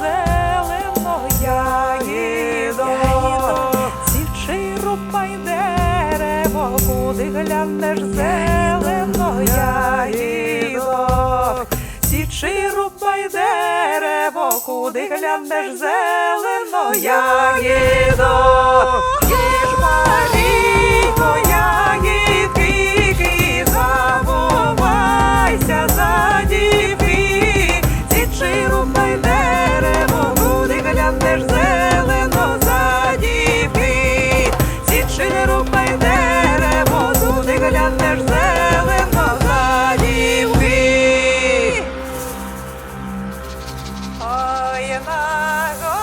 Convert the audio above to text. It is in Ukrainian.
зелено яїдо, січи рупай дерево, куди глянеш зелено яїдо, січи рупай дерево, куди глянеш зелено яїдо. I am my heart.